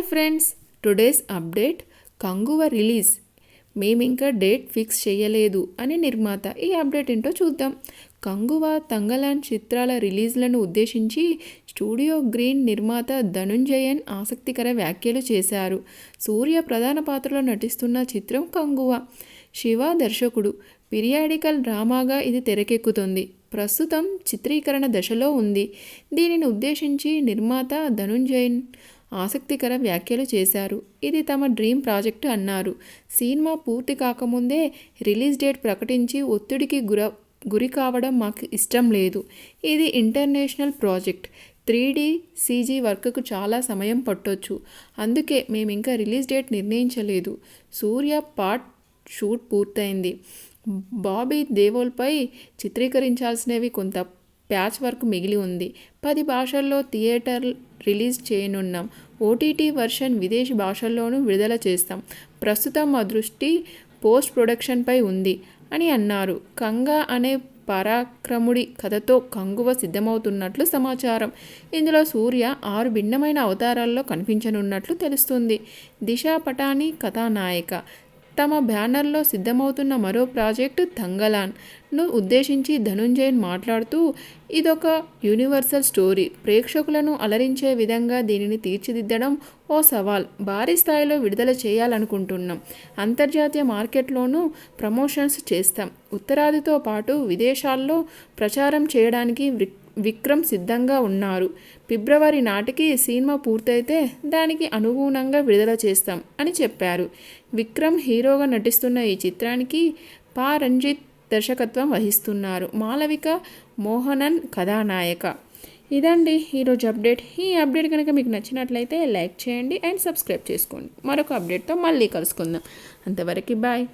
Hi friends today's update Kanguva release మేమింకా date fix చేయలేదు అని నిర్మాత ఈ అప్డేట్ ఏంటో చూద్దాం. కంగువ తంగలాన్ చిత్రాల రిలీజ్లను ఉద్దేశించి స్టూడియో గ్రీన్ నిర్మాత ధనుంజయన్ ఆసక్తికర వ్యాఖ్యలు చేశారు. సూర్య ప్రధాన పాత్రలో నటిస్తున్న చిత్రం కంగువ శివ దర్శకుడు పిరియాడికల్ డ్రామాగా ఇది తెరకెక్కుతుంది. ప్రస్తుతం చిత్రీకరణ దశలో ఉంది. దీనిని ఉద్దేశించి నిర్మాత ధనుంజయన్ ఆసక్తికర వ్యాఖ్యలు చేశారు. ఇది తమ డ్రీమ్ ప్రాజెక్టు అన్నారు. సినిమా పూర్తి కాకముందే రిలీజ్ డేట్ ప్రకటించి ఒత్తిడికి గుర గురి కావడం మాకు ఇష్టం లేదు. ఇది international project. Three D CG వర్క్కు చాలా సమయం పట్టొచ్చు. అందుకే మేము ఇంకా రిలీజ్ డేట్ నిర్ణయించలేదు. సూర్య పార్ట్ షూట్ పూర్తయింది. బాబీ దేవోల్పై చిత్రీకరించాల్సినవి కొంత ప్యాచ్ వర్క్ మిగిలి ఉంది. పది భాషల్లో థియేటర్ రిలీజ్ చేయనున్నాం. ఓటీటీ వర్షన్ విదేశీ భాషల్లోనూ విడుదల చేస్తాం. ప్రస్తుతం మా దృష్టి పోస్ట్ ప్రొడక్షన్పై ఉంది అని అన్నారు. కంగా అనే పరాక్రముడి కథతో కంగువ సిద్ధమవుతున్నట్లు సమాచారం. ఇందులో సూర్య ఆరు భిన్నమైన అవతారాల్లో కనిపించనున్నట్లు తెలుస్తుంది. దిశా పటాని కథానాయిక. తమ బ్యానర్లో సిద్ధమవుతున్న మరో ప్రాజెక్టు తంగలాన్ను ఉద్దేశించి ధనుంజయన్ మాట్లాడుతూ ఇదొక యూనివర్సల్ స్టోరీ. ప్రేక్షకులను అలరించే విధంగా దీనిని తీర్చిదిద్దడం ఓ సవాల్. భారీ స్థాయిలో విడుదల చేయాలనుకుంటున్నాం. అంతర్జాతీయ మార్కెట్లోనూ ప్రమోషన్స్ చేస్తాం. ఉత్తరాదితో పాటు విదేశాల్లో ప్రచారం చేయడానికి విక్రమ్ సిద్ధంగా ఉన్నారు. ఫిబ్రవరి నాటికి సినిమా పూర్తయితే దానికి అనుగుణంగా విడుదల చేస్తాం అని చెప్పారు. విక్రమ్ హీరోగా నటిస్తున్న ఈ చిత్రానికి పా రంజిత్ దర్శకత్వం వహిస్తున్నారు. మాలవిక మోహనన్ కథానాయక. ఇదండి ఈరోజు అప్డేట్. ఈ అప్డేట్ కనుక మీకు నచ్చినట్లయితే లైక్ చేయండి అండ్ సబ్స్క్రైబ్ చేసుకోండి. మరొక అప్డేట్తో మళ్ళీ కలుసుకుందాం. అంతవరకు బాయ్.